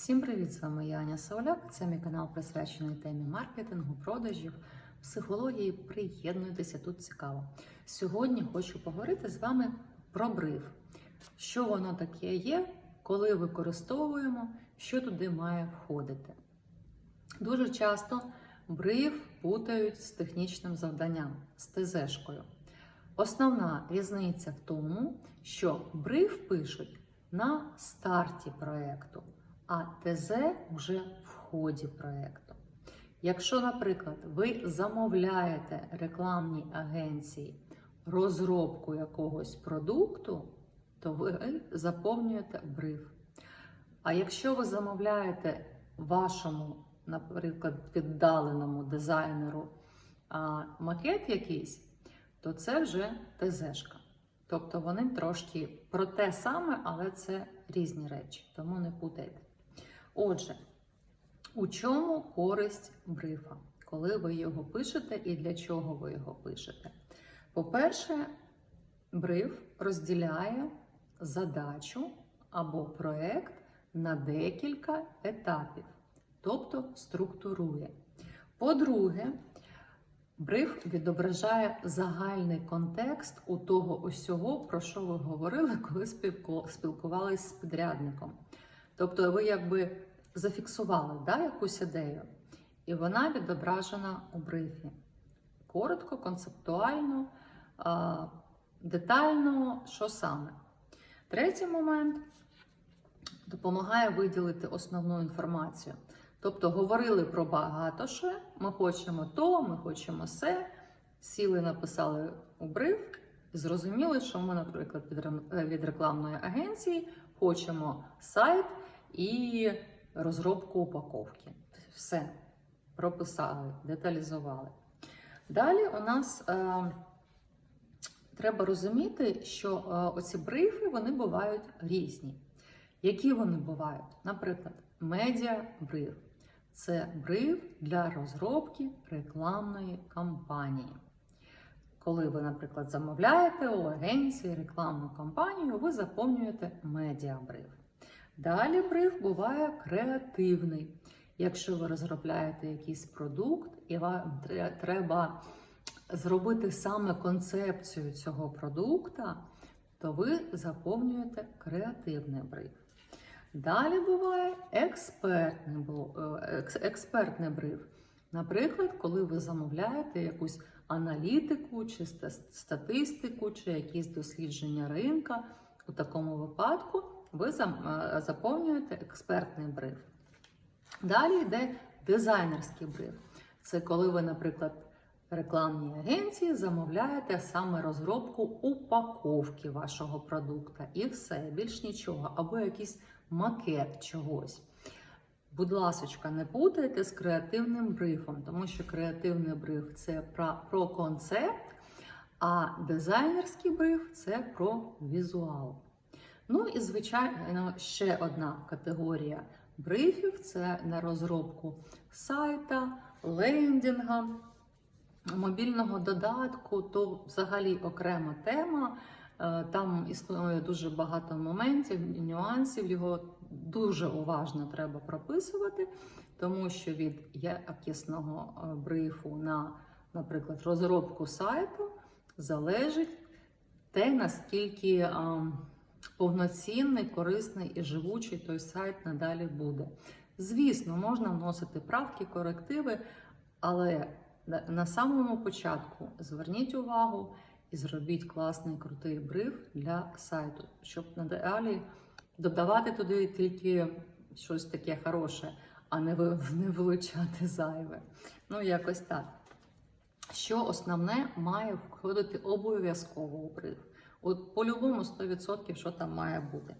Всім привіт! З вами я Аня Сауляк. Це мій канал присвячений темі маркетингу, продажів, психології. Приєднуйтеся тут цікаво. Сьогодні хочу поговорити з вами про бриф. Що воно таке є, коли використовуємо, що туди має входити. Дуже часто бриф путають з технічним завданням, з ТЗшкою. Основна різниця в тому, що бриф пишуть на старті проєкту, а ТЗ вже в ході проєкту. Якщо, наприклад, ви замовляєте рекламній агенції розробку якогось продукту, то ви заповнюєте бриф. А якщо ви замовляєте вашому, наприклад, віддаленому дизайнеру а, макет якийсь, то це вже ТЗшка. Тобто вони трошки про те саме, але це різні речі, тому не путайте. Отже, у чому користь брифа, коли ви його пишете і для чого ви його пишете? По-перше, бриф розділяє задачу або проект на декілька етапів, тобто структурує. По-друге, Бриф відображає загальний контекст у того усього, про що ви говорили, коли спілкувалися з підрядником. Тобто, ви якби зафіксували да, якусь ідею, і вона відображена у брифі. Коротко, концептуально, детально, що саме. Третій момент допомагає виділити основну інформацію. Тобто говорили про багато що, ми хочемо то, ми хочемо все. Сіли, написали у бриф, зрозуміли, що ми, наприклад, від рекламної агенції хочемо сайт і розробку упаковки. Все прописали, деталізували. Далі у нас е, треба розуміти, що е, оці брифи вони бувають різні. Які вони бувають? Наприклад, медіа бриф. Це бриф для розробки рекламної кампанії. Коли ви, наприклад, замовляєте у агенції рекламну кампанію, ви заповнюєте медіабриф. Далі бриф буває креативний. Якщо ви розробляєте якийсь продукт і вам треба зробити саме концепцію цього продукта, то ви заповнюєте креативний бриф. Далі буває експертний, експертний бриф. Наприклад, коли ви замовляєте якусь аналітику, чи статистику, чи якісь дослідження ринка, у такому випадку ви заповнюєте експертний бриф. Далі йде дизайнерський бриф. Це коли ви, наприклад, рекламній агенції замовляєте саме розробку упаковки вашого продукту. І все, більш нічого, або якийсь макет чогось. Будь ласочка, не путайте з креативним брифом, тому що креативний бриф це про, про концепт, а дизайнерський бриф це про візуал. Ну і, звичайно, ще одна категорія брифів це на розробку сайта, лендінга, мобільного додатку, то взагалі окрема тема. Е, там існує дуже багато моментів, нюансів. Його дуже уважно треба прописувати, тому що від якісного е, брифу на, наприклад, розробку сайту залежить те, наскільки повноцінний, корисний і живучий той сайт надалі буде. Звісно, можна вносити правки, корективи, але на самому початку зверніть увагу і зробіть класний крутий бриф для сайту, щоб надалі додавати туди тільки щось таке хороше, а не вилучати зайве. Ну, якось так. Що основне має входити обов'язково у бриф? От по-любому 100% що там має бути.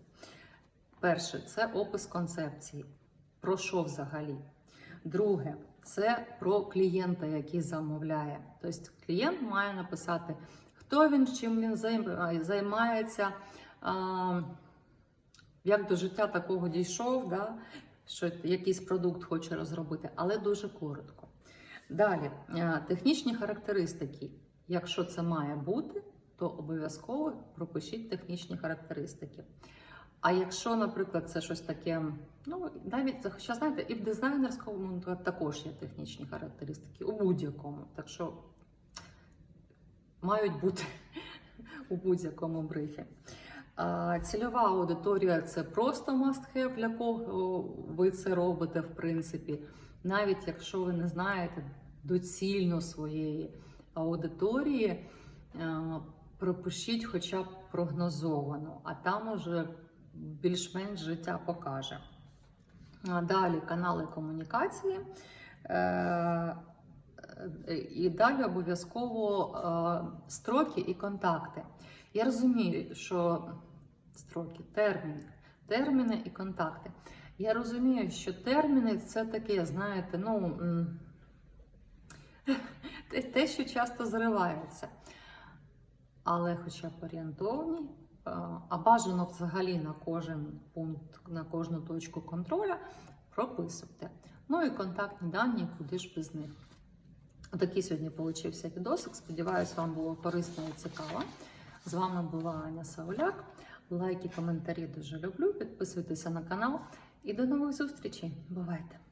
Перше, це опис концепції. Про що взагалі? Друге, це про клієнта, який замовляє. Тобто клієнт має написати, хто він, чим він займається, як до життя такого дійшов, да? що якийсь продукт хоче розробити, але дуже коротко. Далі, технічні характеристики. Якщо це має бути, то обов'язково пропишіть технічні характеристики. А якщо, наприклад, це щось таке, ну навіть хоча знаєте, і в дизайнерському то також є технічні характеристики, у будь-якому. Так що мають бути у будь-якому брифі. Цільова аудиторія це просто must-have, для кого ви це робите, в принципі. Навіть якщо ви не знаєте доцільно своєї аудиторії, пропишіть хоча б прогнозовано, а там уже більш-менш життя покаже. Далі канали комунікації. Е, І далі обов'язково е, строки і контакти. Я розумію, що строки, терміни, терміни і контакти. Я розумію, що терміни це таке, знаєте, ну те, що часто зривається. Але хоча б орієнтовні, е, а бажано взагалі на кожен пункт, на кожну точку контроля прописуйте. Ну і контактні дані, куди ж без них. Такий сьогодні получився відосик. Сподіваюсь, вам було корисно і цікаво. З вами була Аня Сауляк. Лайки, коментарі дуже люблю. Підписуйтеся на канал і до нових зустрічей. Бувайте!